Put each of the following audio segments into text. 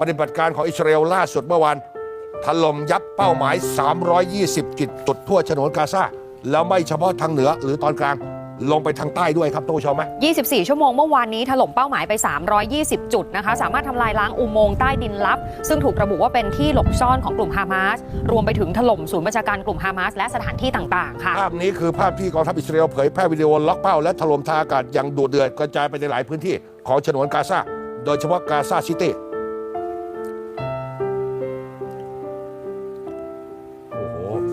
ปฏิบัติการของอิสราเอลล่าสุดเมื่อวานถล่มยับเป้าหมาย 320 จุดจุดทั่วฉนวนกาซาแล้วไม่เฉพาะทางเหนือหรือตอนกลางลงไปทางใต้ด้วยครับท่านผู้ชมไหม24 ชั่วโมงเมื่อวานนี้ถล่มเป้าหมายไป 320 จุดนะคะ สามารถทำลายล้างอุโมงค์ใต้ดินลับ ซึ่งถูกระบุว่าเป็นที่หลบซ่อนของกลุ่มฮามาส รวมไปถึงถล่มศูนย์บัญชาการกลุ่มฮามาส และสถานที่ต่างๆ ค่ะ ภาพนี้คือภาพที่กองทัพอิสราเอลเผยแพร่วิดีโอล็อกเป้าและถล่มทางอากาศอย่างดุเดือดกระจายไปในหลายพื้นที่ของฉนวนกาซา โดยเฉพาะกาซาซิตี้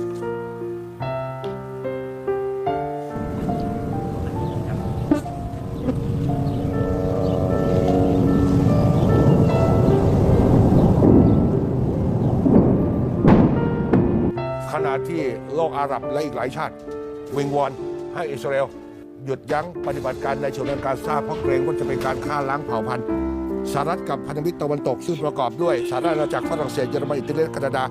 ขณะที่โลกอาหรับและอีกหลายชาติ วิงวอนให้อิสราเอล หยุดยั้งปฏิบัติการในฉนวนกาซาเพราะเกรงว่าจะเป็นการฆ่าล้างเผ่าพันธุ์สหรัฐกับพันธมิตรตะวันตกซึ่งประกอบด้วยสหรัฐอาณาจักรฝรั่งเศสเยอรมันอิตาลีและแคนาดา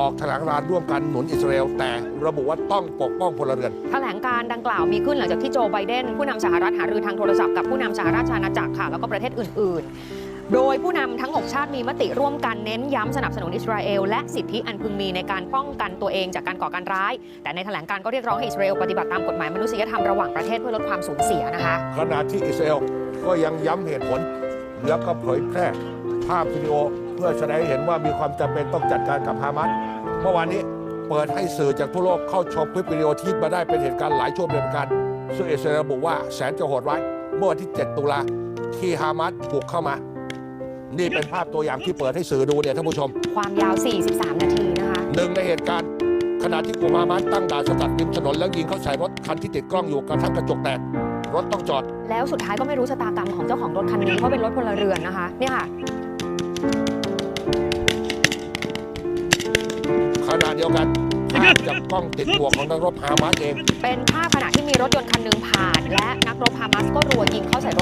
ออกแถลงการร่วมกันหนุนอิสราเอลแต่ระบุว่าต้องปกป้องพลเรือน แถลงการดังกล่าวมีขึ้นหลังจากที่โจไบเดนผู้นำสหรัฐหารือทางโทรศัพท์กับผู้นำสหราชอาณาจักรค่ะแล้วก็ประเทศอื่น ๆ โดยผู้นำทั้ง 6 ชาติมีมติร่วมกันเน้นย้ำสนับสนุนอิสราเอลและสิทธิอันพึงมีในการป้องกันตัวเองจากการก่อการร้าย แต่ในแถลงการก็เรียกร้องให้อิสราเอลปฏิบัติตามกฎหมายมนุษยธรรมระหว่างประเทศเพื่อลดความสูญเสียนะคะขณะที่อิสราเอลก็ยังย้ำเหตุผลแล้วก็เผยแพร่ ภาพวิดีโอ เพื่อแสดงให้เห็นว่ามีความจำเป็นต้องจัดการกับฮามาสเมื่อวานนี้เปิดให้สื่อจากทั่วโลกเข้าชมคลิปวิดีโอที่มาได้เป็นเหตุการณ์หลายช่วงเดือนกันซึ่งอิสราเอลบอกว่าแสนจะโหดร้ายเมื่อวันที่ 7 ตุลาที่ฮามาสบุกเข้ามา นี่เป็นภาพตัวอย่างที่เปิดให้สื่อดูเนี่ยท่านผู้ชม ความยาว 43 นาทีนะคะหนึ่งในเหตุการณ์ขณะที่กลุ่มฮามาสตั้งด่านสกัดริมถนนแล้วยิงเข้าใส่รถคันที่ติดกล้องอยู่กระทั่งกระจกแตกรถต้องจอด แล้วสุดท้ายก็ไม่รู้ชะตากรรมของเจ้าของรถคันนี้เพราะเป็นรถพลเรือนนะคะเนี่ยค่ะ ขณะเดียวกันภาพจากกล้องติดหัวของนักรบฮามาสเอง เป็นภาพขณะที่มีรถยนต์คันหนึ่งผ่าน และนักรบฮามาสก็รัวยิงเข้าใส่รถ